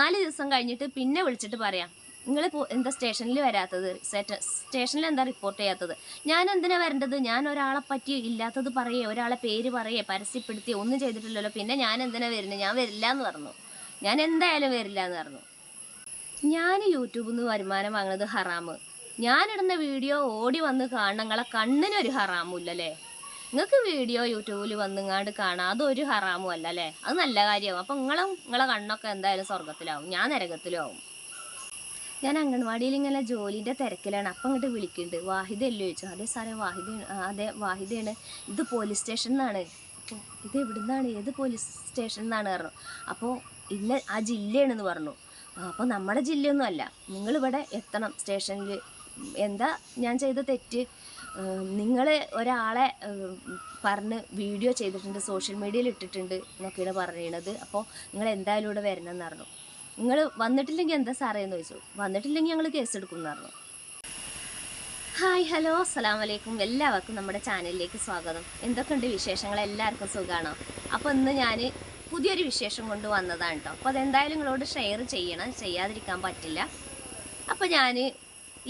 മൂന്നാൽ ദിവസം കഴിഞ്ഞിട്ട് പിന്നെ വിളിച്ചിട്ട് പറയാം. നിങ്ങൾ എന്താ സ്റ്റേഷനിൽ വരാത്തത്? സ്റ്റേഷനിൽ എന്താ റിപ്പോർട്ട് ചെയ്യാത്തത്? ഞാൻ എന്തിനാ വരേണ്ടത്? ഞാൻ ഒരാളെ പറ്റി ഇല്ലാത്തത് പറയേ ഒരാളെ പേര് പറയേ പരസ്യപ്പെടുത്തി ഒന്നും ചെയ്തിട്ടില്ലല്ലോ. പിന്നെ ഞാൻ എന്തിനാ വരുന്നത് ഞാൻ വരില്ല എന്ന് പറഞ്ഞു. ഞാൻ എന്തായാലും വരില്ല എന്ന് പറഞ്ഞു. ഞാൻ യൂട്യൂബിൽ നിന്ന് വരുമാനം വാങ്ങുന്നത് ഹറാമ്. ഞാനിടുന്ന വീഡിയോ ഓടി വന്ന് നിങ്ങളെ കണ്ണിനൊരു ഹറാമും ഇല്ലല്ലേ? നിങ്ങൾക്ക് വീഡിയോ യൂട്യൂബിൽ വന്നിങ്ങാണ്ട് കാണാം. അതൊരു ഹറാമും അല്ല അല്ലേ? അത് നല്ല കാര്യമാവും. അപ്പം നിങ്ങളും നിങ്ങളെ കണ്ണൊക്കെ എന്തായാലും സ്വർഗത്തിലാവും ഞാൻ നരകത്തിലും ആവും ഞാൻ അംഗൻവാടിയിൽ ഇങ്ങനെ ജോലിന്റെ തിരക്കിലാണ്. അപ്പം ഇങ്ങോട്ട് വിളിക്കുന്നുണ്ട് വാഹിദല്ലേ ചോദിച്ചു. അതെ സാറേ വാഹിദ അതെ വാഹിദയാണ്. ഇത് പോലീസ് സ്റ്റേഷൻ എന്നാണ് അപ്പോൾ ഇത് എവിടുന്നാണ്? ഏത് പോലീസ് സ്റ്റേഷൻ എന്നാണ് പറഞ്ഞു. അപ്പോൾ ഇല്ല ആ ജില്ലയാണെന്ന് പറഞ്ഞു. അപ്പോൾ നമ്മുടെ ജില്ലയൊന്നും അല്ല. നിങ്ങളിവിടെ എത്തണം. സ്റ്റേഷനിൽ എന്താ ഞാൻ ചെയ്ത തെറ്റ്? നിങ്ങൾ ഒരാളെ പറഞ്ഞ് വീഡിയോ ചെയ്തിട്ടുണ്ട് സോഷ്യൽ മീഡിയയിൽ ഇട്ടിട്ടുണ്ട് എന്നൊക്കെയാണ് പറയണത്. അപ്പോൾ നിങ്ങൾ എന്തായാലും ഇവിടെ വരണം എന്ന് പറഞ്ഞു. നിങ്ങൾ വന്നിട്ടില്ലെങ്കിൽ എന്താ സാറേ എന്ന് ചോദിച്ചു. വന്നിട്ടില്ലെങ്കിൽ ഞങ്ങൾ കേസ് എടുക്കും എന്ന് പറഞ്ഞു. ഹായ് ഹലോ അസ്സലാം വലൈക്കും എല്ലാവർക്കും നമ്മുടെ ചാനലിലേക്ക് സ്വാഗതം. എന്തൊക്കെയുണ്ട് വിശേഷങ്ങൾ? എല്ലാവർക്കും സുഖമാണോ അപ്പോൾ ഇന്ന് ഞാൻ പുതിയൊരു വിശേഷം കൊണ്ട് വന്നതാണ് കേട്ടോ അപ്പോൾ അതെന്തായാലും നിങ്ങളോട് ഷെയർ ചെയ്യണം. ചെയ്യാതിരിക്കാൻ പറ്റില്ല. അപ്പോൾ ഞാൻ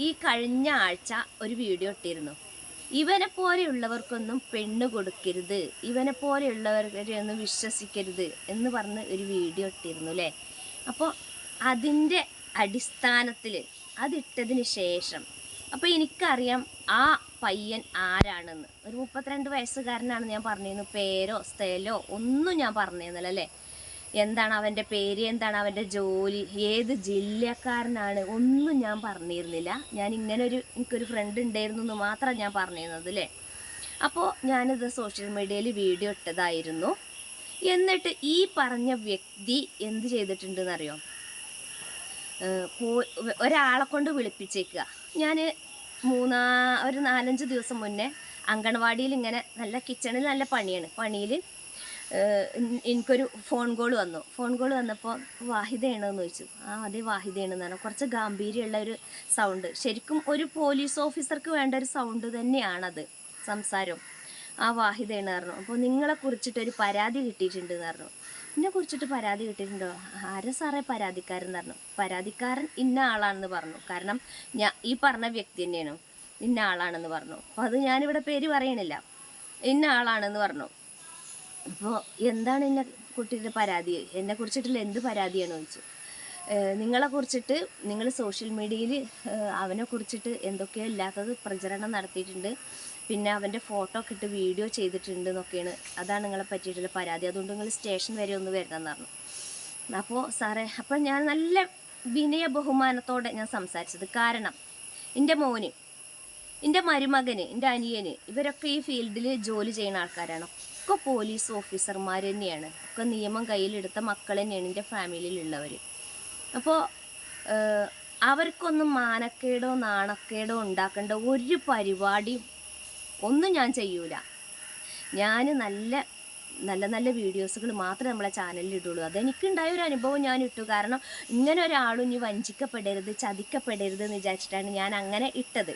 ഈ കഴിഞ്ഞ ആഴ്ച ഒരു വീഡിയോ ഇട്ടിരുന്നു. ഇവനെ പോലെയുള്ളവർക്കൊന്നും പെണ്ണ് കൊടുക്കരുത്. ഇവനെ പോലെയുള്ളവരെ ഒന്നും വിശ്വസിക്കരുത് എന്ന് പറഞ്ഞ് ഒരു വീഡിയോ ഇട്ടിരുന്നു അല്ലേ അപ്പോൾ അതിന്റെ അടിസ്ഥാനത്തിൽ അതിട്ടതിന് ശേഷം അപ്പോൾ എനിക്കറിയാം ആ പയ്യൻ ആരാണെന്ന്. ഒരു മുപ്പത്തിരണ്ട് വയസ്സുകാരനാണെന്ന് ഞാൻ പറഞ്ഞിരുന്നു. പേരോ സ്ഥലോ ഒന്നും ഞാൻ പറഞ്ഞിരുന്നില്ല അല്ലേ എന്താണ് അവന്റെ പേര് എന്താണ് അവന്റെ ജോലി ഏത് ജില്ലക്കാരനാണ് ഒന്നും ഞാൻ പറഞ്ഞിരുന്നില്ല. ഞാൻ ഇങ്ങനെ ഒരു എനിക്കൊരു ഫ്രണ്ട് ഉണ്ടായിരുന്നു എന്ന് മാത്രം ഞാൻ പറഞ്ഞിരുന്നത് അല്ലേ അപ്പോൾ ഞാനിത് സോഷ്യൽ മീഡിയയിൽ വീഡിയോ ഇട്ടതായിരുന്നു. എന്നിട്ട് ഈ പറഞ്ഞ വ്യക്തി എന്ത് ചെയ്തിട്ടുണ്ടെന്നറിയോ? ഒരാളെ കൊണ്ട് വിളിപ്പിച്ചേക്കുക ഞാൻ മൂന്നാ ഒരു നാലഞ്ച് ദിവസം മുന്നേ അങ്കണവാടിയിൽ ഇങ്ങനെ നല്ല കിച്ചണിൽ നല്ല പണിയാണ്. പണിയിൽ എനിക്കൊരു ഫോൺ കോൾ വന്നു. ഫോൺ കോൾ വന്നപ്പോൾ വാഹിദയാണോ എന്ന് ചോദിച്ചു. ആ അതെ വാഹിദയാണെന്ന് പറഞ്ഞു. കുറച്ച് ഗാംഭീര്യമുള്ള ഒരു സൗണ്ട് ശരിക്കും ഒരു പോലീസ് ഓഫീസർക്ക് വേണ്ട ഒരു സൗണ്ട് തന്നെയാണത് സംസാരം. ആ വാഹിദയാണ് പറഞ്ഞു. അപ്പോൾ നിങ്ങളെ കുറിച്ചിട്ടൊരു പരാതി കിട്ടിയിട്ടുണ്ട് എന്ന് പറഞ്ഞു. എന്നെ കുറിച്ചിട്ട് പരാതി കിട്ടിയിട്ടുണ്ടോ? ആരാ സാറേ പരാതിക്കാരൻ പറഞ്ഞു. പരാതിക്കാരൻ ഇന്ന ആളാണെന്ന് പറഞ്ഞു. കാരണം ഞാൻ ഈ പറഞ്ഞ വ്യക്തി തന്നെയാണ്. ഇന്ന ആളാണെന്ന് പറഞ്ഞു. അപ്പോൾ അത് ഞാനിവിടെ പേര് പറയണില്ല. ഇന്ന ആളാണെന്ന് പറഞ്ഞു. അപ്പോൾ എന്താണ് എന്നെ കുട്ടിയുടെ പരാതി? എന്നെ കുറിച്ചിട്ടുള്ള എന്ത് പരാതിയാണ് ചോദിച്ചു? നിങ്ങളെ കുറിച്ചിട്ട് നിങ്ങൾ സോഷ്യൽ മീഡിയയിൽ അവനെ കുറിച്ചിട്ട് എന്തൊക്കെയോ ഇല്ലാത്തത് പ്രചരണം നടത്തിയിട്ടുണ്ട്. പിന്നെ അവന്റെ ഫോട്ടോ ഒക്കെ ഇട്ട് വീഡിയോ ചെയ്തിട്ടുണ്ട് എന്നൊക്കെയാണ്. അതാണ് നിങ്ങളെ പറ്റിയിട്ടുള്ള പരാതി. അതുകൊണ്ട് നിങ്ങൾ സ്റ്റേഷൻ വരെ ഒന്ന് വരണമെന്ന് പറഞ്ഞു. അപ്പോൾ സാറേ അപ്പോൾ ഞാൻ നല്ല വിനയ ബഹുമാനത്തോടെ ഞാൻ സംസാരിച്ചത് കാരണം എന്റെ മോന് എന്റെ മരുമകന് എന്റെ അനിയന് ഇവരൊക്കെ ഈ ഫീൽഡിൽ ജോലി ചെയ്യുന്ന ആൾക്കാരാണ്. ഒക്കെ പോലീസ് ഓഫീസർമാർ തന്നെയാണ് ഒക്കെ നിയമം കയ്യിലെടുത്ത മക്കൾ തന്നെയാണ് എന്റെ ഫാമിലിയിലുള്ളവർ അപ്പോൾ അവർക്കൊന്നും മാനക്കേടോ നാണക്കേടോ ഉണ്ടാക്കേണ്ട ഒരു പരിപാടിയും ഒന്നും ഞാൻ ചെയ്യൂല. ഞാൻ നല്ല നല്ല നല്ല വീഡിയോസുകൾ മാത്രമേ നമ്മളെ ചാനലിൽ ഇടുള്ളൂ. അതെനിക്കുണ്ടായ ഒരു അനുഭവം ഞാൻ ഇട്ടു. കാരണം ഇങ്ങനെ ഒരാളും ഇനി വഞ്ചിക്കപ്പെടരുത് ചതിക്കപ്പെടരുത് എന്ന് വിചാരിച്ചിട്ടാണ് ഞാൻ അങ്ങനെ ഇട്ടത്.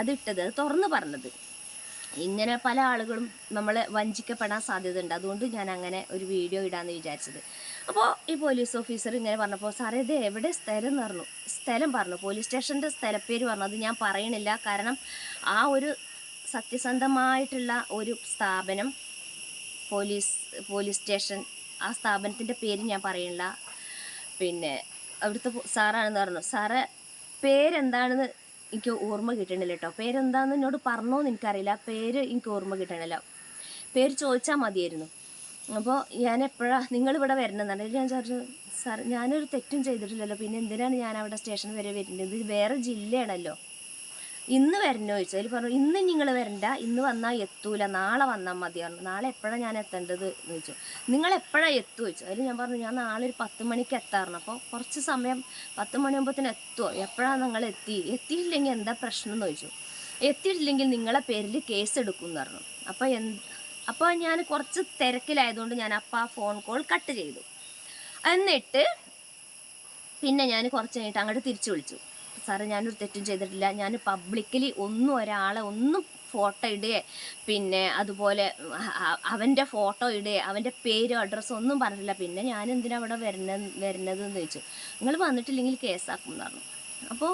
അതിട്ടത് അത് തുറന്നു പറഞ്ഞത്. ഇങ്ങനെ പല ആളുകളും നമ്മളെ വഞ്ചിക്കപ്പെടാൻ സാധ്യതയുണ്ട്. അതുകൊണ്ട് ഞാൻ അങ്ങനെ ഒരു വീഡിയോ ഇടാമെന്ന് വിചാരിച്ചത്. അപ്പോൾ ഈ പോലീസ് ഓഫീസർ ഇങ്ങനെ പറഞ്ഞപ്പോൾ സാറേ ഇത് എവിടെ സ്ഥലം പറഞ്ഞു? സ്ഥലം പറഞ്ഞു. പോലീസ് സ്റ്റേഷന്റെ സ്ഥലപ്പേര് പറഞ്ഞു. അത് ഞാൻ പറയണില്ല. കാരണം ആ ഒരു സത്യസന്ധമായിട്ടുള്ള ഒരു സ്ഥാപനം പോലീസ് പോലീസ് സ്റ്റേഷൻ ആ സ്ഥാപനത്തിന്റെ പേര് ഞാൻ പറയണില്ല. പിന്നെ അവിടുത്തെ സാറാണെന്ന് പറഞ്ഞു. സാറ് പേരെന്താണെന്ന് എനിക്ക് ഓർമ്മ കിട്ടണില്ല കേട്ടോ പേരെന്താന്ന് എന്നോട് പറഞ്ഞോന്ന് എനിക്കറിയില്ല. പേര് എനിക്ക് ഓർമ്മ കിട്ടണില്ല. പേര് ചോദിച്ചാൽ മതിയായിരുന്നു. അപ്പോൾ ഞാൻ എപ്പോഴാണ് നിങ്ങളിവിടെ വരണമെന്നുണ്ടെങ്കിൽ ഞാൻ ചോദിച്ചു സാർ ഞാനൊരു തെറ്റും ചെയ്തിട്ടില്ലല്ലോ. പിന്നെ എന്തിനാണ് ഞാൻ അവിടെ സ്റ്റേഷൻ വരെ വരുന്നത്? ഇത് വേറെ ജില്ലയാണല്ലോ. ഇന്ന് വരണോ ചോദിച്ചു. അതിൽ പറഞ്ഞു ഇന്ന് നിങ്ങൾ വരണ്ട. ഇന്ന് വന്നാൽ എത്തൂല. നാളെ വന്നാൽ മതി. പറഞ്ഞു. നാളെ എപ്പോഴാണ് ഞാൻ എത്തേണ്ടത്? എന്ന് ചോദിച്ചു. നിങ്ങൾ എപ്പോഴാണ് എത്തുമോ ചോദിച്ചു. അതിൽ ഞാൻ പറഞ്ഞു ഞാൻ നാളെ ഒരു പത്ത് മണിക്ക് എത്താറുണ്ട് അപ്പോൾ കുറച്ച് സമയം പത്ത് തന്നെ എത്തുമോ എപ്പോഴാണ് നിങ്ങൾ എത്തി? എത്തിയില്ലെങ്കിൽ എന്താ പ്രശ്നം എന്ന് ചോദിച്ചു. എത്തിയിട്ടില്ലെങ്കിൽ നിങ്ങളെ പേരിൽ കേസ് എടുക്കും എന്ന് പറഞ്ഞു. അപ്പോൾ എന്ത് അപ്പോൾ ഞാൻ കുറച്ച് തിരക്കിലായതുകൊണ്ട് ഞാൻ അപ്പം ആ ഫോൺ കോൾ കട്ട് ചെയ്തു. എന്നിട്ട് പിന്നെ ഞാൻ കുറച്ച് കഴിഞ്ഞിട്ട് അങ്ങോട്ട് തിരിച്ചു വിളിച്ചു. സാറേ ഞാനൊരു തെറ്റും ചെയ്തിട്ടില്ല. ഞാൻ പബ്ലിക്കലി ഒന്നും ഒരാളെ ഒന്നും ഫോട്ടോ ഇടുകയെ പിന്നെ അതുപോലെ അവന്റെ ഫോട്ടോ ഇടുകയെ അവന്റെ പേരും അഡ്രസ്സും ഒന്നും പറഞ്ഞില്ല പിന്നെ ഞാൻ എന്തിനാ അവിടെ വരുന്ന വരുന്നതെന്ന് ചോദിച്ചു. നിങ്ങൾ വന്നിട്ടില്ലെങ്കിൽ കേസാക്കും എന്ന് പറഞ്ഞു. അപ്പോൾ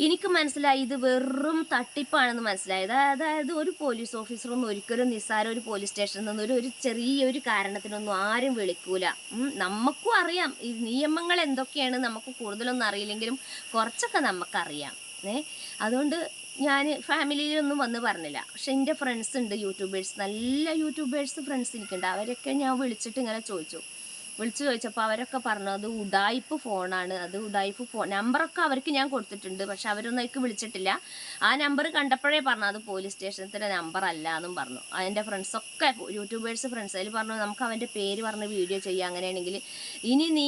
എനിക്ക് മനസ്സിലായി ഇത് വെറും തട്ടിപ്പാണെന്ന് മനസ്സിലായി. അതായത് ഒരു പോലീസ് ഓഫീസറൊന്നും ഒരിക്കലും നിസ്സാര ഒരു പോലീസ് സ്റ്റേഷനിൽ നിന്ന് ഒരു ഒരു ചെറിയൊരു കാരണത്തിനൊന്നും ആരും വിളിക്കൂല. നമുക്കും അറിയാം. ഈ നിയമങ്ങൾ എന്തൊക്കെയാണ് നമുക്ക് കൂടുതലൊന്നും അറിയില്ലെങ്കിലും കുറച്ചൊക്കെ നമുക്കറിയാം. ഏ അതുകൊണ്ട് ഞാൻ ഫാമിലിയിലൊന്നും വന്ന് പറഞ്ഞില്ല. പക്ഷെ എന്റെ ഫ്രണ്ട്സ് ഉണ്ട് യൂട്യൂബേഴ്സ്. നല്ല യൂട്യൂബേഴ്സ് ഫ്രണ്ട്സ് എനിക്കുണ്ട്. അവരൊക്കെ ഞാൻ വിളിച്ചിട്ട് ഇങ്ങനെ ചോദിച്ചു. വിളിച്ചു ചോദിച്ചപ്പോൾ അവരൊക്കെ പറഞ്ഞു അത് ഉഡായിപ്പ് ഫോണാണ്. അത് ഉഡായിപ്പ് ഫോൺ നമ്പറൊക്കെ അവർക്ക് ഞാൻ കൊടുത്തിട്ടുണ്ട് പക്ഷെ അവരൊന്നും എനിക്ക് വിളിച്ചിട്ടില്ല. ആ നമ്പർ കണ്ടപ്പോഴേ പറഞ്ഞു അത് പോലീസ് സ്റ്റേഷനത്തിന്റെ നമ്പർ അല്ല എന്നും പറഞ്ഞു. അതിന്റെ ഫ്രണ്ട്സൊക്കെ യൂട്യൂബേഴ്സ് ഫ്രണ്ട്സ് അതിൽ പറഞ്ഞു നമുക്ക് അവന്റെ പേര് പറഞ്ഞ് വീഡിയോ ചെയ്യാം അങ്ങനെയാണെങ്കിൽ. ഇനി നീ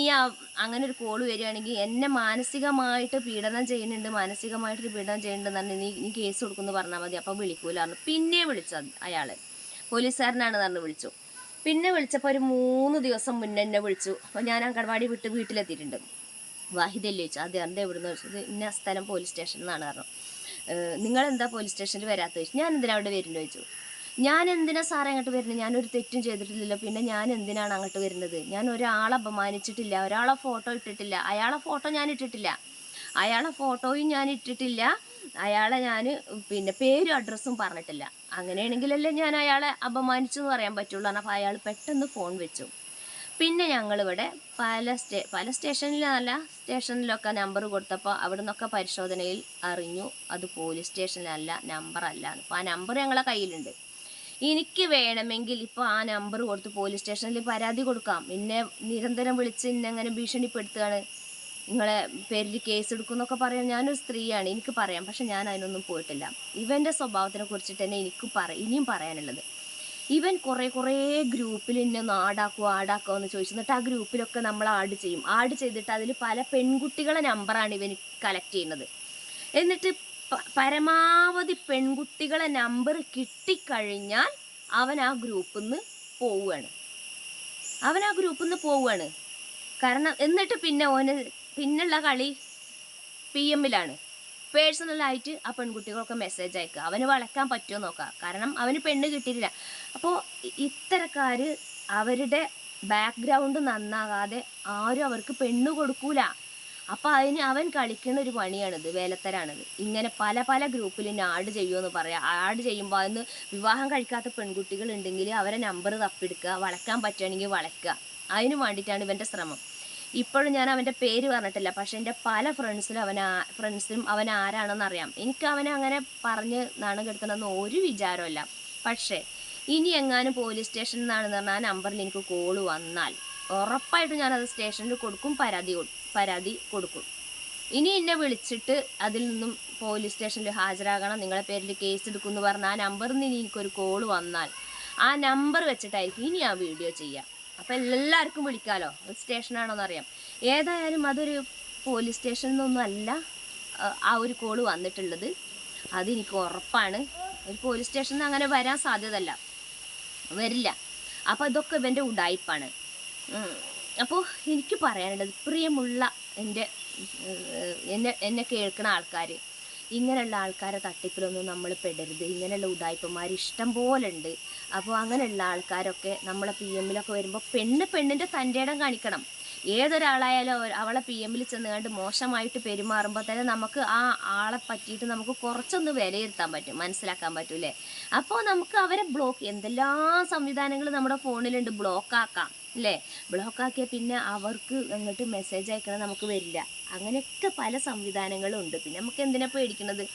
അങ്ങനെ ഒരു കോൾ വരികയാണെങ്കിൽ എന്നെ മാനസികമായിട്ട് പീഡനം ചെയ്യുന്നുണ്ട് മാനസികമായിട്ട് പീഡനം ചെയ്യുന്നുണ്ടെന്ന് പറഞ്ഞ് നീ നീ കേസ് കൊടുക്കുമെന്ന് പറഞ്ഞാൽ മതി. അപ്പോൾ വിളിക്കൂല പറഞ്ഞു. പിന്നെ വിളിച്ചു അയാൾ പോലീസുകാരനാണ് പറഞ്ഞ് വിളിച്ചു. പിന്നെ വിളിച്ചപ്പോൾ ഒരു മൂന്ന് ദിവസം മുന്നേ എന്നെ വിളിച്ചു. അപ്പോൾ ഞാൻ അങ്കണവാടി വിട്ട് വീട്ടിലെത്തിയിട്ടുണ്ട്. വാഹിദല്ലേ ചോദിച്ചു? അത് എന്താ എവിടുന്ന് ചോദിച്ചത് ഇന്ന സ്ഥലം പോലീസ് സ്റ്റേഷനിൽ നിന്നാണ് പറഞ്ഞു നിങ്ങളെന്താ പോലീസ് സ്റ്റേഷനിൽ വരാത്ത ചോദിച്ചു. ഞാൻ എന്തിനാ അവിടെ വരുന്നത് ചോദിച്ചു. ഞാൻ എന്തിനാ സാറേ അങ്ങോട്ട് വരുന്നത് ഞാനൊരു തെറ്റും ചെയ്തിട്ടില്ലല്ലോ. പിന്നെ ഞാൻ എന്തിനാണ് അങ്ങോട്ട് വരുന്നത്? ഞാൻ ഒരാളെ അപമാനിച്ചിട്ടില്ല ഒരാളെ ഫോട്ടോ ഇട്ടിട്ടില്ല അയാളെ ഫോട്ടോ ഞാൻ ഇട്ടിട്ടില്ല. അയാളെ ഫോട്ടോയും ഞാൻ ഇട്ടിട്ടില്ല. അയാളെ ഞാൻ പിന്നെ പേരും അഡ്രസ്സും പറഞ്ഞിട്ടില്ല. അങ്ങനെയാണെങ്കിലല്ലേ ഞാൻ അയാളെ അപമാനിച്ചു എന്ന് പറയാൻ പറ്റുള്ളൂ. അപ്പോൾ അയാൾ പെട്ടെന്ന് ഫോൺ വെച്ചു. പിന്നെ ഞങ്ങളിവിടെ പല സ്റ്റേ പല സ്റ്റേഷനിലല്ല സ്റ്റേഷനിലൊക്കെ നമ്പർ കൊടുത്തപ്പോൾ അവിടെ നിന്നൊക്കെ പരിശോധനയിൽ അറിഞ്ഞു. അത് പോലീസ് സ്റ്റേഷനിലല്ല നമ്പർ അല്ല. അപ്പോൾ ആ നമ്പർ ഞങ്ങളെ കയ്യിലുണ്ട്. എനിക്ക് വേണമെങ്കിൽ ഇപ്പോൾ ആ നമ്പർ കൊടുത്ത് പോലീസ് സ്റ്റേഷനിൽ പരാതി കൊടുക്കാം. പിന്നെ നിരന്തരം വിളിച്ച് എന്നെ അങ്ങനെ ഭീഷണിപ്പെടുത്തുകയാണ്? നിങ്ങളെ പേരിൽ കേസ് എടുക്കും എന്നൊക്കെ പറയാൻ ഞാനൊരു സ്ത്രീയാണ് എനിക്ക് പറയാം. പക്ഷെ ഞാൻ അതിനൊന്നും പോയിട്ടില്ല. ഇവന്റെ സ്വഭാവത്തിനെ കുറിച്ചിട്ട് തന്നെ എനിക്ക് പറ ഇനിയും പറയാനുള്ളത്. ഇവൻ കുറേ കുറേ ഗ്രൂപ്പിൽ എന്നെ ഒന്ന് ആടാക്കുമോ എന്ന് ചോദിച്ചു. എന്നിട്ട് ആ ഗ്രൂപ്പിലൊക്കെ നമ്മൾ ആഡ് ചെയ്യും. ആഡ് ചെയ്തിട്ട് അതിൽ പല പെൺകുട്ടികളെ നമ്പറാണ് ഇവൻ കളക്ട് ചെയ്യുന്നത്. എന്നിട്ട് പരമാവധി പെൺകുട്ടികളെ നമ്പർ കിട്ടിക്കഴിഞ്ഞാൽ അവൻ ആ ഗ്രൂപ്പിൽ നിന്ന് പോവുകയാണ്. അവൻ ആ ഗ്രൂപ്പിൽ നിന്ന് പോവുകയാണ്. കാരണം എന്നിട്ട് പിന്നെ ഓന് പിന്നുള്ള കളി പി എമ്മിലാണ് പേഴ്സണലായിട്ട് ആ പെൺകുട്ടികൾക്ക് മെസ്സേജ് അയക്കുക അവന് വളയ്ക്കാൻ പറ്റുമോ നോക്കുക കാരണം അവന് പെണ്ണ് കിട്ടിയിട്ടില്ല. അപ്പോൾ ഇത്തരക്കാർ അവരുടെ ബാക്ക്ഗ്രൗണ്ട് നന്നാകാതെ ആരും അവർക്ക് പെണ്ണ് കൊടുക്കൂല. അപ്പോൾ അതിന് അവൻ കളിക്കുന്ന ഒരു പണിയാണിത് വേലത്തരാണിത്. ഇങ്ങനെ പല പല ഗ്രൂപ്പിൽ ആഡ് ചെയ്യുമെന്ന് പറയാം. ആഡ് ചെയ്യുമ്പോൾ അതിന് വിവാഹം കഴിക്കാത്ത പെൺകുട്ടികൾ ഉണ്ടെങ്കിൽ അവരെ നമ്പർ തപ്പിയെടുക്കുക വളക്കാൻ പറ്റുകയാണെങ്കിൽ വളയ്ക്കുക. അതിന് വേണ്ടിയിട്ടാണ് ഇവന്റെ ശ്രമം. ഇപ്പോഴും ഞാൻ അവന്റെ പേര് പറഞ്ഞിട്ടില്ല. പക്ഷെ എന്റെ പല ഫ്രണ്ട്സിലും അവൻ ഫ്രണ്ട്സിലും അവൻ ആരാണെന്ന് അറിയാം. എനിക്ക് അവനെ അങ്ങനെ പറഞ്ഞ് നാണം കെടുക്കണമെന്ന് ഒരു വിചാരമല്ല പക്ഷേ ഇനി എങ്ങാനും പോലീസ് സ്റ്റേഷനിൽ നിന്നാണെന്ന് പറഞ്ഞാൽ ആ നമ്പറിൽ എനിക്ക് കോൾ വന്നാൽ ഉറപ്പായിട്ടും ഞാനത് സ്റ്റേഷനിൽ കൊടുക്കും പരാതി പരാതി കൊടുക്കും. ഇനി എന്നെ വിളിച്ചിട്ട് അതിൽ നിന്നും പോലീസ് സ്റ്റേഷനിൽ ഹാജരാകണം നിങ്ങളെ പേരിൽ കേസ് എടുക്കും എന്ന് പറഞ്ഞാൽ ആ നമ്പറിൽ നിന്ന് എനിക്കൊരു കോൾ വന്നാൽ ആ നമ്പർ വെച്ചിട്ടായിരിക്കും ഇനി ആ വീഡിയോ ചെയ്യാം. അപ്പം എല്ലാവർക്കും വിളിക്കാമല്ലോ സ്റ്റേഷനാണോന്ന് അറിയാം ഏതായാലും അതൊരു പോലീസ് സ്റ്റേഷനിൽ നിന്നൊന്നും അല്ല ആ, ഒരു കോൾ വന്നിട്ടുള്ളത്. അതെനിക്ക് ഉറപ്പാണ്. ഒരു പോലീസ് നിന്ന് അങ്ങനെ വരാൻ സാധ്യതയല്ല. വരില്ല. അപ്പോൾ ഇതൊക്കെ ഇവന്റെ ഉടായ്പാണ് അപ്പോൾ എനിക്ക് പറയാനുള്ളത് പ്രിയമുള്ള എന്റെ എന്നെ എന്നെ കേൾക്കുന്ന ആൾക്കാർ ഇങ്ങനെയുള്ള ആൾക്കാരെ തട്ടിപ്പിലൊന്നും നമ്മൾ പെടരുത്. ഇങ്ങനെയുള്ള ഉടായ്പന്മാർ ഇഷ്ടം പോലെ ഉണ്ട് അപ്പോൾ അങ്ങനെയുള്ള ആൾക്കാരൊക്കെ നമ്മളെ പി എമ്മിലൊക്കെ വരുമ്പോൾ പെണ്ണ് പെണ്ണിന്റെ തന്റെ ഇടം കാണിക്കണം. ഏതൊരാളായാലും അവ- അവളെ പി എമ്മിൽ ചെന്ന് കണ്ട് മോശമായിട്ട് പെരുമാറുമ്പോൾ തന്നെ നമുക്ക് ആ ആളെ പറ്റിയിട്ട് നമുക്ക് കുറച്ചൊന്ന് വിലയിരുത്താൻ പറ്റും. മനസ്സിലാക്കാൻ പറ്റൂലേ അപ്പോൾ നമുക്ക് അവരെ ബ്ലോക്ക് എന്തെല്ലാം സംവിധാനങ്ങൾ നമ്മുടെ ഫോണിലുണ്ട് ബ്ലോക്ക് ആക്കാം അല്ലേ ബ്ലോക്ക് ആക്കിയാൽ പിന്നെ അവർക്ക് അങ്ങോട്ട് മെസ്സേജ് അയക്കണം നമുക്ക് വരില്ല. അങ്ങനെയൊക്കെ പല സംവിധാനങ്ങളും ഉണ്ട്. പിന്നെ നമുക്ക് എന്തിനാ പേടിക്കണത്?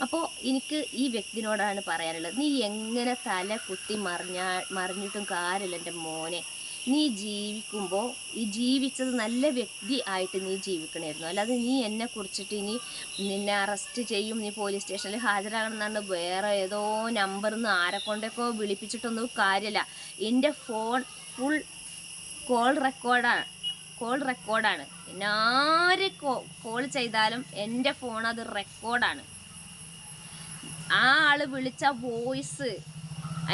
അപ്പോൾ എനിക്ക് ഈ വ്യക്തിനോടാണ് പറയാനുള്ളത്. നീ എങ്ങനെ തല കുത്തി മറിഞ്ഞാ മറിഞ്ഞിട്ടും കാര്യമില്ല എന്റെ മോനെ. നീ ജീവിക്കുമ്പോൾ ഈ ജീവിച്ചത് നല്ല വ്യക്തി ആയിട്ട് നീ ജീവിക്കണമായിരുന്നു. അല്ലാതെ നീ എന്നെ കുറിച്ചിട്ട് ഇനി നിന്നെ അറസ്റ്റ് ചെയ്യും നീ പോലീസ് സ്റ്റേഷനിൽ ഹാജരാകണം എന്നാണ് വേറെ ഏതോ നമ്പറിൽ നിന്ന് ആരെ കൊണ്ടൊക്കെ വിളിപ്പിച്ചിട്ടൊന്നും കാര്യമില്ല. എന്റെ ഫോൺ ഫുൾ കോൾ റെക്കോർഡാണ് കോൾ റെക്കോർഡാണ് ആര് കോൾ ചെയ്താലും എന്റെ ഫോൺ അത് റെക്കോർഡാണ് ആ ആൾ വിളിച്ച വോയിസ്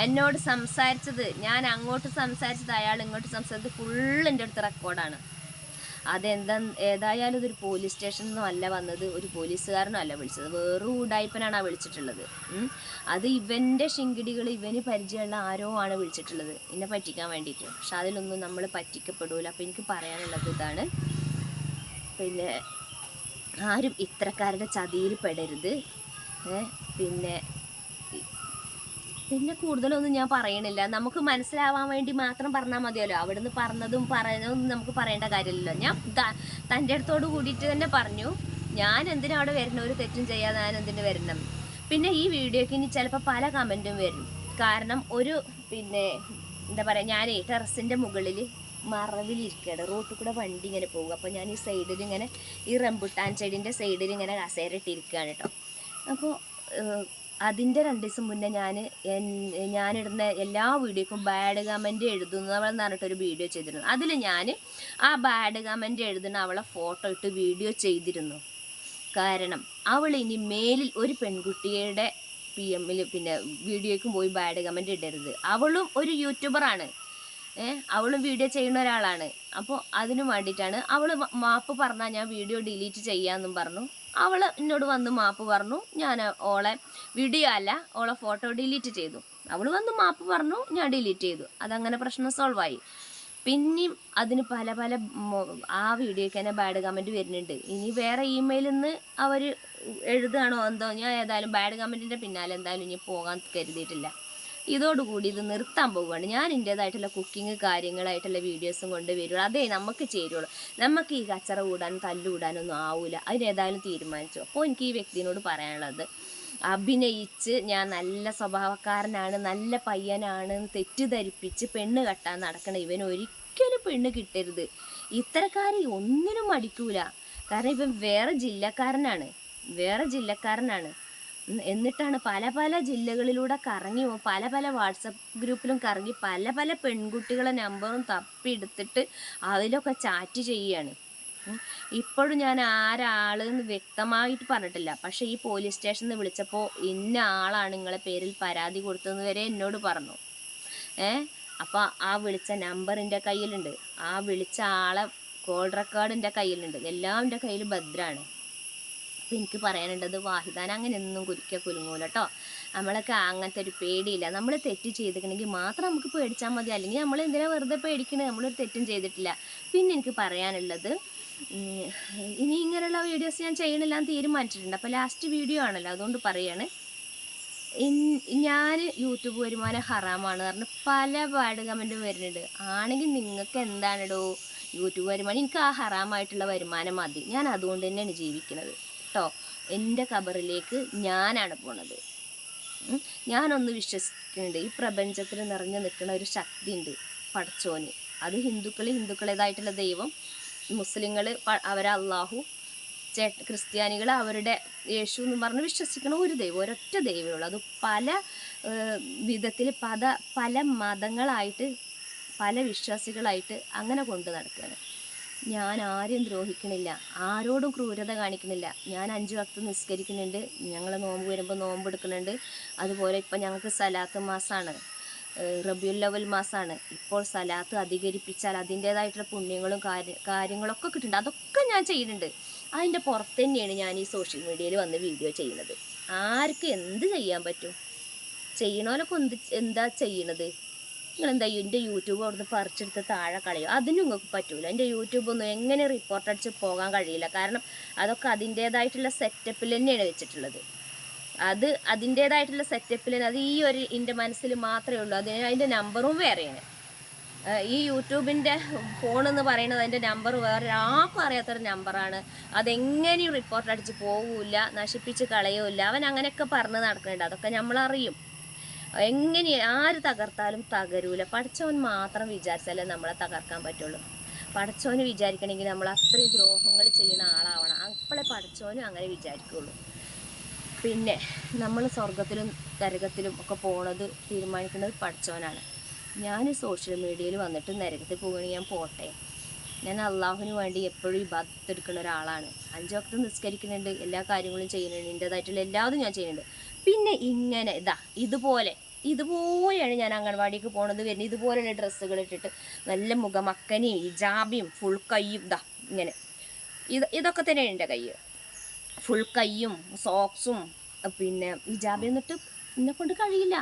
എന്നോട് സംസാരിച്ചത് ഞാൻ അങ്ങോട്ട് സംസാരിച്ചത് അയാൾ ഇങ്ങോട്ട് സംസാരിച്ചത് ഫുള്ള് എന്റെ അടുത്ത് റെക്കോർഡാണ് അതെന്താ ഏതായാലും ഇതൊരു പോലീസ് സ്റ്റേഷനിൽ നിന്നും അല്ല വന്നത് ഒരു പോലീസുകാരനും അല്ല വിളിച്ചത് വേറൊരു ഉടായ്പനാണ് ആ വിളിച്ചിട്ടുള്ളത്. അത് ഇവന്റെ ശിങ്കിടികൾ ഇവന് പരിചയമുള്ള ആരോ ആണ് വിളിച്ചിട്ടുള്ളത് എന്നെ പറ്റിക്കാൻ വേണ്ടിയിട്ട്. പക്ഷെ അതിലൊന്നും നമ്മൾ പറ്റിക്കപ്പെടൂല. അപ്പോൾ എനിക്ക് പറയാനുള്ളത് ഇതാണ് പിന്നെ ആരും ഇത്തരക്കാരുടെ ചതിയിൽ പെടരുത്. പിന്നെ പിന്നെ കൂടുതലൊന്നും ഞാൻ പറയണില്ല. നമുക്ക് മനസ്സിലാവാൻ വേണ്ടി മാത്രം പറഞ്ഞാൽ മതിയല്ലോ. അവിടുന്ന് പറഞ്ഞതും പറയുന്നതും നമുക്ക് പറയേണ്ട കാര്യമില്ലല്ലോ. ഞാൻ തന്റെ അടുത്തോട് കൂടിയിട്ട് തന്നെ പറഞ്ഞു. ഞാൻ എന്തിനാ അവിടെ വരണം ഒരു തെറ്റും ചെയ്യാതെ ഞാൻ എന്തിനു വരണം? പിന്നെ ഈ വീഡിയോക്ക് ഇനി ചിലപ്പോൾ പല കമന്റും വരും. കാരണം ഒരു പിന്നെ എന്താ പറയുക ഈ ടെറസിന്റെ മുകളിൽ മറവിലിരിക്കുകയാണ് റോട്ടിൽ കൂടെ വണ്ടി ഇങ്ങനെ പോകും. അപ്പോൾ ഞാൻ ഈ സൈഡിൽ ഇങ്ങനെ ഈ റംബുട്ടാൻ ചെടിന്റെ സൈഡിൽ ഇങ്ങനെ കസേരട്ടിരിക്കുകയാണ് കേട്ടോ അപ്പോൾ അതിന്റെ രണ്ട് ദിവസം മുന്നേ ഞാൻ ഞാനിടുന്ന എല്ലാ വീഡിയോക്കും ബാഡ് കമന്റ് എഴുതുന്നവളെന്ന് പറഞ്ഞിട്ടൊരു വീഡിയോ ചെയ്തിരുന്നു. അതിൽ ഞാൻ ആ ബാഡ് കമന്റ് എഴുതുന്ന അവളെ ഫോട്ടോ ഇട്ട് വീഡിയോ ചെയ്തിരുന്നു. കാരണം അവൾ ഇനി മേലിൽ ഒരു പെൺകുട്ടിയുടെ പി എമ്മിൽ പിന്നെ വീഡിയോയ്ക്കും പോയി ബാഡ് കമന്റ് ഇടരുത്. അവളും ഒരു യൂട്യൂബറാണ് അവളും വീഡിയോ ചെയ്യുന്ന ഒരാളാണ്. അപ്പോൾ അതിനു വേണ്ടിയിട്ടാണ് അവൾ മാപ്പ് പറഞ്ഞാൽ ഞാൻ വീഡിയോ ഡിലീറ്റ് ചെയ്യാമെന്നും പറഞ്ഞു. അവൾ എന്നോട് വന്ന് മാപ്പ് പറഞ്ഞു. ഞാൻ ഓളെ വീഡിയോ അല്ല ഓളെ ഫോട്ടോ ഡിലീറ്റ് ചെയ്തു. അവൾ വന്ന് മാപ്പ് പറഞ്ഞു ഞാൻ ഡിലീറ്റ് ചെയ്തു. അതങ്ങനെ പ്രശ്നം സോൾവ് ആയി. പിന്നെയും അതിന് പല പല ആ വീഡിയോയ്ക്ക് തന്നെ ബാഡ് കമന്റ് വരുന്നുണ്ട്. ഇനി വേറെ ഇമെയിലിൽ നിന്ന് അവർ എഴുതുകയാണോ എന്തോ ഞാൻ ഏതായാലും ബാഡ് കമന്റിന്റെ പിന്നാലെ എന്തായാലും ഇനി പോകാൻ കരുതിയിട്ടില്ല. ഇതോടുകൂടി ഇത് നിർത്താൻ പോവുകയാണ്. ഞാൻ എന്റേതായിട്ടുള്ള കുക്കിംഗ് കാര്യങ്ങളായിട്ടുള്ള വീഡിയോസും കൊണ്ട് വരുള്ളൂ അതേ നമുക്ക് ചേരുള്ളൂ. നമുക്ക് ഈ കച്ചറ കൂടാനും തല്ലുകൂടാനൊന്നും ആവില്ല ആവൂല. അതിനേതായാലും തീരുമാനിച്ചു. അപ്പോൾ എനിക്ക് ഈ വ്യക്തിനോട് പറയാനുള്ളത് അഭിനയിച്ച് ഞാൻ നല്ല സ്വഭാവക്കാരനാണ് നല്ല പയ്യനാണ് തെറ്റിദ്ധരിപ്പിച്ച് പെണ്ണ് കെട്ടാൻ നടക്കണം ഇവൻ ഒരിക്കലും പെണ്ണ് കിട്ടരുത്. ഇത്തരക്കാരെ ഒന്നിനും മടിക്കൂല. കാരണം ഇവൻ വേറെ ജില്ലക്കാരനാണ്. വേറെ ജില്ലക്കാരനാണ്. എന്നിട്ടാണ് പല പല ജില്ലകളിലൂടെ കറങ്ങി പല പല വാട്സപ്പ് ഗ്രൂപ്പിലും കറങ്ങി പല പല പെൺകുട്ടികളെ നമ്പറും തപ്പിയെടുത്തിട്ട് അതിലൊക്കെ ചാറ്റ് ചെയ്യുകയാണ്. ഇപ്പോഴും ഞാൻ ആരാളെന്ന് വ്യക്തമായിട്ട് പറഞ്ഞിട്ടില്ല. പക്ഷെ ഈ പോലീസ് സ്റ്റേഷനിൽ നിന്ന് വിളിച്ചപ്പോൾ ഇന്ന ആളാണ് നിങ്ങളെ പേരിൽ പരാതി കൊടുത്തതെന്ന് വരെ എന്നോട് പറഞ്ഞു. ഏ? അപ്പോൾ ആ വിളിച്ച നമ്പർ എന്റെ കയ്യിലുണ്ട്. ആ വിളിച്ച ആളെ കോൾ റെക്കോർഡ് എന്റെ കയ്യിലുണ്ട്. എല്ലാം എന്റെ കയ്യിൽ ഭദ്രാണ്. എനിക്ക് പറയാനുള്ളത് വാഹിദാൻ അങ്ങനെ ഒന്നും കുരിക്ക കുലുങ്ങൂല കേട്ടോ നമ്മളൊക്കെ അങ്ങനത്തെ ഒരു പേടിയില്ല. നമ്മൾ തെറ്റ് ചെയ്തിട്ടുണ്ടെങ്കിൽ മാത്രം നമുക്ക് പേടിച്ചാൽ മതി. അല്ലെങ്കിൽ നമ്മൾ എന്തിനാ വെറുതെ പേടിക്കണത് നമ്മളൊരു തെറ്റും ചെയ്തിട്ടില്ല. പിന്നെ എനിക്ക് പറയാനുള്ളത് ഇനി ഇങ്ങനെയുള്ള വീഡിയോസ് ഞാൻ ചെയ്യണില്ല എന്ന് തീരുമാനിച്ചിട്ടുണ്ട്. അപ്പോൾ ലാസ്റ്റ് വീഡിയോ ആണല്ലോ അതുകൊണ്ട് പറയാണ്. ഞാൻ യൂട്യൂബ് വരുമാനം ഹറാമാണ് പറഞ്ഞ് പല പാട് കമന്റും വരുന്നുണ്ട്. ആണെങ്കിൽ നിങ്ങൾക്ക് എന്താണിടോ യൂട്യൂബ് വരുമാനം? എനിക്ക് ആ ഹറാമായിട്ടുള്ള വരുമാനം മതി. ഞാൻ അതുകൊണ്ട് തന്നെയാണ് ജീവിക്കുന്നത് കേട്ടോ. എന്റെ കബറിലേക്ക് ഞാനാണ് പോണത്. ഞാനൊന്ന് വിശ്വസിക്കുന്നുണ്ട്. ഈ പ്രപഞ്ചത്തിൽ നിറഞ്ഞു നിൽക്കുന്ന ഒരു ശക്തി ഉണ്ട് പടച്ചോന്. അത് ഹിന്ദുക്കൾ ഹിന്ദുക്കളേതായിട്ടുള്ള ദൈവം മുസ്ലിങ്ങൾ അവരെ അള്ളാഹു ചേ ക്രിസ്ത്യാനികൾ അവരുടെ യേശു എന്ന് പറഞ്ഞ് വിശ്വസിക്കണ ഒരു ദൈവം ഒരൊറ്റ ദൈവമേ ഉള്ളൂ. അത് പല വിധത്തിൽ പല പല മതങ്ങളായിട്ട് പല വിശ്വാസികളായിട്ട് അങ്ങനെ കൊണ്ടു നടക്കുകയാണ്. ഞാൻ ആരും ദ്രോഹിക്കണില്ല. ആരോടും ക്രൂരത കാണിക്കണില്ല. ഞാൻ അഞ്ചു വക്ത് നിസ്കരിക്കുന്നുണ്ട്. ഞങ്ങൾ നോമ്പ് വരുമ്പോൾ നോമ്പ് എടുക്കുന്നുണ്ട്. അതുപോലെ ഇപ്പം ഞങ്ങൾക്ക് സലാത്ത് മാസമാണ് റബിയുല്ലവൽ ലവൽ മാസമാണ് ഇപ്പോൾ സലാത്ത് അധികരിപ്പിച്ചാൽ അതിന്റേതായിട്ടുള്ള പുണ്യങ്ങളും കാര്യ കാര്യങ്ങളൊക്കെ കിട്ടുന്നുണ്ട്. അതൊക്കെ ഞാൻ ചെയ്യുന്നുണ്ട്. അതിന്റെ പുറത്ത് തന്നെയാണ് ഞാൻ ഈ സോഷ്യൽ മീഡിയയിൽ വന്ന് വീഡിയോ ചെയ്യുന്നത്. ആർക്ക് എന്ത് ചെയ്യാൻ പറ്റും? ചെയ്യണോലൊക്കെ എന്ത് എന്താ ചെയ്യണത്? നിങ്ങൾ എന്താ എന്റെ യൂട്യൂബ് അവിടുന്ന് പറിച്ചെടുത്ത് താഴെ കളയും? അതിനും നിങ്ങൾക്ക് പറ്റൂല. എന്റെ യൂട്യൂബൊന്നും എങ്ങനെ റിപ്പോർട്ട് അടിച്ച് പോകാൻ കഴിയില്ല. കാരണം അതൊക്കെ അതിന്റേതായിട്ടുള്ള സെറ്റപ്പിൽ തന്നെയാണ് വെച്ചിട്ടുള്ളത്. അത് അതിന്റേതായിട്ടുള്ള സെറ്റപ്പിൽ അത് ഈ ഒരു എന്റെ മനസ്സിൽ മാത്രമേ ഉള്ളൂ. അതിന് അതിന്റെ നമ്പറും വേറെയാണ്. ഈ യൂട്യൂബിന്റെ ഫോൺ എന്ന് പറയുന്നത് അതിന്റെ നമ്പർ വേറെ ആർക്കും അറിയാത്തൊരു നമ്പറാണ് അതെങ്ങനെയും റിപ്പോർട്ട് അടിച്ച് പോകില്ല നശിപ്പിച്ച് കളയൂല. അവൻ അങ്ങനെയൊക്കെ പറഞ്ഞ് നടക്കുന്നുണ്ട്. അതൊക്കെ നമ്മളറിയും. എങ്ങനെ ആര് തകർത്താലും തകരൂല. പഠിച്ചവൻ മാത്രം വിചാരിച്ചാലേ നമ്മളെ തകർക്കാൻ പറ്റുള്ളൂ. പഠിച്ചവന് വിചാരിക്കണമെങ്കിൽ നമ്മൾ അത്രയും ദ്രോഹങ്ങൾ ചെയ്യുന്ന ആളാവണം. അപ്പോഴേ പഠിച്ചവനും അങ്ങനെ വിചാരിക്കുള്ളൂ. പിന്നെ നമ്മൾ സ്വർഗത്തിലും നരകത്തിലും ഒക്കെ പോണത് തീരുമാനിക്കുന്നത് പഠിച്ചവനാണ്. ഞാൻ സോഷ്യൽ മീഡിയയിൽ വന്നിട്ട് നരകത്തിൽ പോകണമെങ്കിൽ ഞാൻ പോട്ടെ. ഞാൻ അള്ളാഹുവിന് വേണ്ടി എപ്പോഴും ഇബാദത്ത് എടുക്കുന്ന ഒരാളാണ്. അഞ്ചൊക്കെ നിസ്കരിക്കുന്നുണ്ട് എല്ലാ കാര്യങ്ങളും ചെയ്യുന്നുണ്ട് എന്റെതായിട്ടുള്ള എല്ലാതും ഞാൻ ചെയ്യുന്നുണ്ട്. പിന്നെ ഇങ്ങനെ ഇതാ ഇതുപോലെ. ഇതുപോലെയാണ് ഞാൻ അംഗൻവാടിക്ക് പോണത് വരുന്നത്. ഇതുപോലെയുള്ള ഡ്രസ്സുകൾ ഇട്ടിട്ട് നല്ല മുഖമക്കനെയും ഇജാബിയും ഫുൾ കൈയും ഇതാ ഇങ്ങനെ. ഇത് ഇതൊക്കെ തന്നെയാണ് എന്റെ കൈ ഫുൾ കൈയും സോക്സും പിന്നെ ഹിജാബ് എന്നിട്ട് എന്നെ കൊണ്ട് കഴിയില്ല.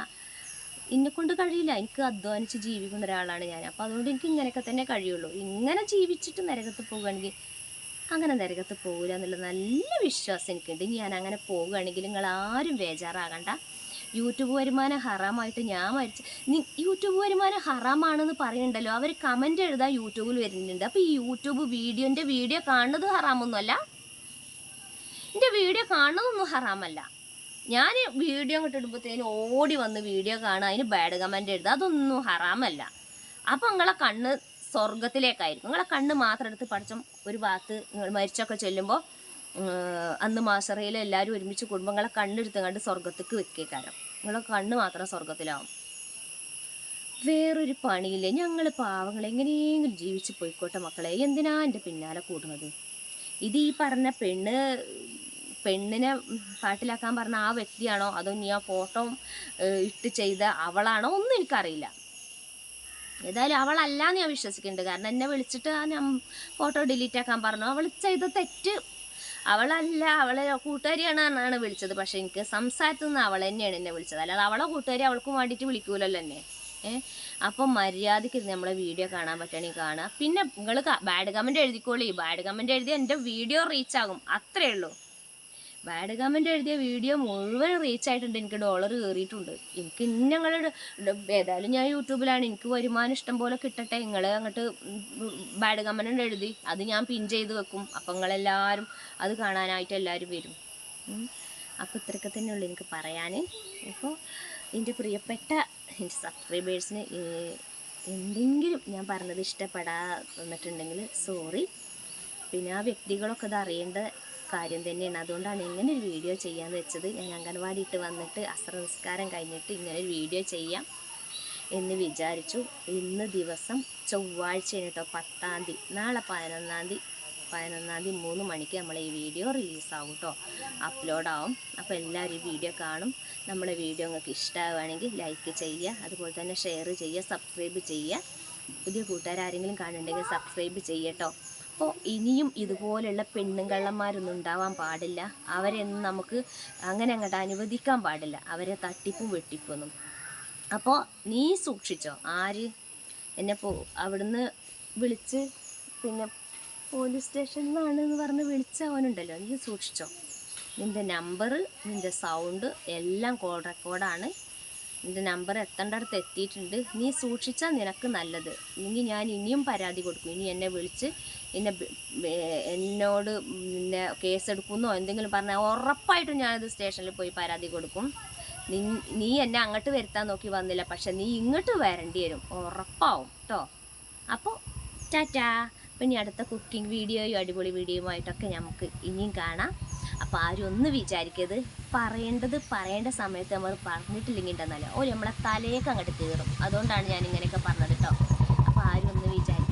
എന്നെ കൊണ്ട് കഴിയില്ല. എനിക്ക് അധ്വാനിച്ച് ജീവിക്കുന്ന ഒരാളാണ് ഞാൻ. അപ്പോൾ അതുകൊണ്ട് എനിക്ക് ഇങ്ങനെയൊക്കെ തന്നെ കഴിയുള്ളൂ. ഇങ്ങനെ ജീവിച്ചിട്ട് നരകത്ത് പോകുകയാണെങ്കിൽ അങ്ങനെ നരകത്ത് പോകില്ല എന്നുള്ള നല്ല വിശ്വാസം എനിക്കുണ്ട്. ഞാൻ അങ്ങനെ പോകുകയാണെങ്കിൽ നിങ്ങൾ ആരും ബേജാറാകണ്ട. യൂട്യൂബ് വരുമാനം ഹറാമായിട്ട് ഞാൻ മരിച്ച യൂട്യൂബ് വരുമാനം ഹറാമാണെന്ന് പറയുന്നുണ്ടല്ലോ. അവർ കമന്റ് എഴുതാൻ യൂട്യൂബിൽ വരുന്നുണ്ട്. അപ്പോൾ ഈ യൂട്യൂബ് വീഡിയോ എന്റെ വീഡിയോ കാണുന്നത് ഹറാമൊന്നുമല്ല. എന്റെ വീഡിയോ കാണുന്നതൊന്നും ഹറാമല്ല. ഞാൻ വീഡിയോ അങ്ങോട്ട് ഓടി വന്ന് വീഡിയോ കാണുക അതിന് ബാഡ് കമന്റ് എഴുതുക അതൊന്നും ഹറാമല്ല. അപ്പോൾ നിങ്ങളെ കണ്ണ് സ്വർഗത്തിലേക്കായിരിക്കും നിങ്ങളെ കണ്ണ് മാത്രം എടുത്ത് പഠിച്ചും ഒരു ഭാഗത്ത് നിങ്ങൾ മരിച്ചൊക്കെ ചെല്ലുമ്പോൾ അന്ന് മാസറയിൽ എല്ലാവരും ഒരുമിച്ച് കുടുംബങ്ങളെ കണ്ണെടുത്ത് കണ്ട് സ്വർഗത്തേക്ക് വെക്കേക്കാരം. നിങ്ങളെ കണ്ണ് മാത്രം സ്വർഗത്തിലാവും വേറൊരു പണിയില്ലേ? ഞങ്ങൾ പാവങ്ങൾ എങ്ങനെയെങ്കിലും ജീവിച്ച് പോയിക്കോട്ടെ മക്കളെ. എന്തിനാ എന്റെ പിന്നാലെ കൂടുന്നത്? ഇത് ഈ പറഞ്ഞ പെണ്ണ് പെണ്ണിനെ പാട്ടിലാക്കാൻ പറഞ്ഞ ആ വ്യക്തിയാണോ? അതോ നീ ആ ഫോട്ടോ ഇട്ട് ചെയ്ത അവളാണോ? ഒന്നും എനിക്കറിയില്ല. ഏതായാലും അവളല്ലാന്ന് ഞാൻ വിശ്വസിക്കുന്നുണ്ട്. കാരണം എന്നെ വിളിച്ചിട്ട് ആ ഫോട്ടോ ഡിലീറ്റ് ആക്കാൻ പറഞ്ഞു. അവൾ ചെയ്ത തെറ്റ് അവളല്ല അവളെ കൂട്ടുകാരിയാണ് എന്നാണ് വിളിച്ചത്. പക്ഷെ എനിക്ക് സംസാരത്തിൽ നിന്ന് അവൾ തന്നെയാണ് എന്നെ വിളിച്ചത്. അല്ലാതെ അവളെ കൂട്ടുകാരി അവൾക്കും വേണ്ടിയിട്ട് വിളിക്കൂലല്ലോ എന്നെ. ഏഹ് അപ്പം മര്യാദയ്ക്ക് നമ്മളെ വീഡിയോ കാണാൻ പറ്റുകയാണെങ്കിൽ കാണുക പിന്നെ നിങ്ങൾ ബാഡ് കമന്റ് എഴുതിക്കോളി. ബാഡ് കമന്റ് എഴുതി എന്റെ വീഡിയോ റീച്ച് ആകും. അത്രേ ഉള്ളൂ. ബാഡ് കമന്റ് എഴുതിയ വീഡിയോ മുഴുവൻ റീച്ച് ആയിട്ടുണ്ട്. എനിക്ക് ഡോളർ കയറിയിട്ടുണ്ട്. എനിക്ക് ഞങ്ങളുടെ ഏതായാലും ഞാൻ യൂട്യൂബിലാണ്. എനിക്ക് വരുമാനം ഇഷ്ടം പോലെ കിട്ടട്ടെ. നിങ്ങൾ അങ്ങോട്ട് ബാഡ് കമന്റ് എഴുതി. അത് ഞാൻ പിൻ ചെയ്ത് വെക്കും. അപ്പം നിങ്ങളെല്ലാവരും അത് കാണാനായിട്ട് എല്ലാവരും വരും. അപ്പോൾ ഇത്രയൊക്കെ തന്നെ ഉള്ളൂ എനിക്ക് പറയാൻ അപ്പോൾ എന്റെ പ്രിയപ്പെട്ട എന്റെ സബ്സ്ക്രൈബേഴ്സിന് എന്തെങ്കിലും ഞാൻ പറഞ്ഞത് ഇഷ്ടപ്പെടാ വന്നിട്ടുണ്ടെങ്കിൽ സോറി പിന്നെ ആ വ്യക്തികളൊക്കെ ഇത് അറിയേണ്ട കാര്യം തന്നെയാണ്. അതുകൊണ്ടാണ് ഇങ്ങനെ ഒരു വീഡിയോ ചെയ്യാന്ന് വെച്ചത്. ഞാൻ അംഗൻവാടി ഇട്ട് വന്നിട്ട് അസ്ര നിസ്കാരം കഴിഞ്ഞിട്ട് ഇങ്ങനെ ഒരു വീഡിയോ ചെയ്യാം എന്ന് വിചാരിച്ചു. ഇന്ന് ദിവസം ചൊവ്വാഴ്ചയാണ് കേട്ടോ പത്താം തീയതി. നാളെ പതിനൊന്നാം തീയതി. പതിനൊന്നാം തീയതി മൂന്ന് മണിക്ക് നമ്മൾ ഈ വീഡിയോ റിലീസാവും കേട്ടോ അപ്ലോഡാവും. അപ്പോൾ എല്ലാവരും ഈ വീഡിയോ കാണും. നമ്മുടെ വീഡിയോ നിങ്ങൾക്ക് ഇഷ്ടമാവുകയാണെങ്കിൽ ലൈക്ക് ചെയ്യുക. അതുപോലെ തന്നെ ഷെയർ ചെയ്യുക. സബ്സ്ക്രൈബ് ചെയ്യുക. പുതിയ കൂട്ടുകാരെങ്കിലും കാണുന്നുണ്ടെങ്കിൽ സബ്സ്ക്രൈബ് ചെയ്യട്ടോ അപ്പോൾ ഇനിയും ഇതുപോലെയുള്ള പെണ്ണും കള്ളന്മാരൊന്നും ഉണ്ടാവാൻ പാടില്ല. അവരെയൊന്നും നമുക്ക് അങ്ങനെ അങ്ങോട്ട് അനുവദിക്കാൻ പാടില്ല. അവരെ തട്ടിപ്പും വെട്ടിപ്പൊന്നും അപ്പോൾ നീ സൂക്ഷിച്ചോ? ആര് എന്നെ പോ അവിടുന്ന് വിളിച്ച് പിന്നെ പോലീസ് സ്റ്റേഷനിൽ നിന്നാണ് എന്ന് പറഞ്ഞ് വിളിച്ച അവനുണ്ടല്ലോ. നീ സൂക്ഷിച്ചോ? നിന്റെ നമ്പർ നിന്റെ സൗണ്ട് എല്ലാം കോൾ റെക്കോർഡാണ്. നിന്റെ നമ്പർ എത്തേണ്ടടുത്ത് എത്തിയിട്ടുണ്ട്. നീ സൂക്ഷിച്ചാൽ നിനക്ക് നല്ലത്. ഇനി ഞാൻ ഇനിയും പരാതി കൊടുക്കും. ഇനി എന്നെ വിളിച്ച് എന്നെ എന്നോട് പിന്നെ കേസെടുക്കുന്നോ എന്തെങ്കിലും പറഞ്ഞാൽ ഉറപ്പായിട്ടും ഞാനത് സ്റ്റേഷനിൽ പോയി പരാതി കൊടുക്കും. നീ എന്നെ അങ്ങോട്ട് വരുത്താൻ നോക്കി വന്നില്ല പക്ഷെ നീ ഇങ്ങോട്ട് വരേണ്ടി വരും. ഉറപ്പാവും കേട്ടോ അപ്പോൾ ടാറ്റാ. പിന്നെ അടുത്ത കുക്കിംഗ് വീഡിയോയും അടിപൊളി വീഡിയോയുമായിട്ടൊക്കെ നമുക്ക് ഇനിയും കാണാം. അപ്പോൾ ആരും ഒന്ന് വിചാരിക്കരുത്. പറയേണ്ടത് പറയേണ്ട സമയത്ത് നമ്മൾ പറഞ്ഞിട്ടില്ലെങ്കിൽ ഉണ്ടെന്നല്ല ഓ നമ്മളെ തലേക്ക് അങ്ങോട്ട് കയറും. അതുകൊണ്ടാണ് ഞാൻ ഇങ്ങനെയൊക്കെ പറഞ്ഞത് കേട്ടോ അപ്പോൾ ആരും ഒന്ന് വിചാരിക്കും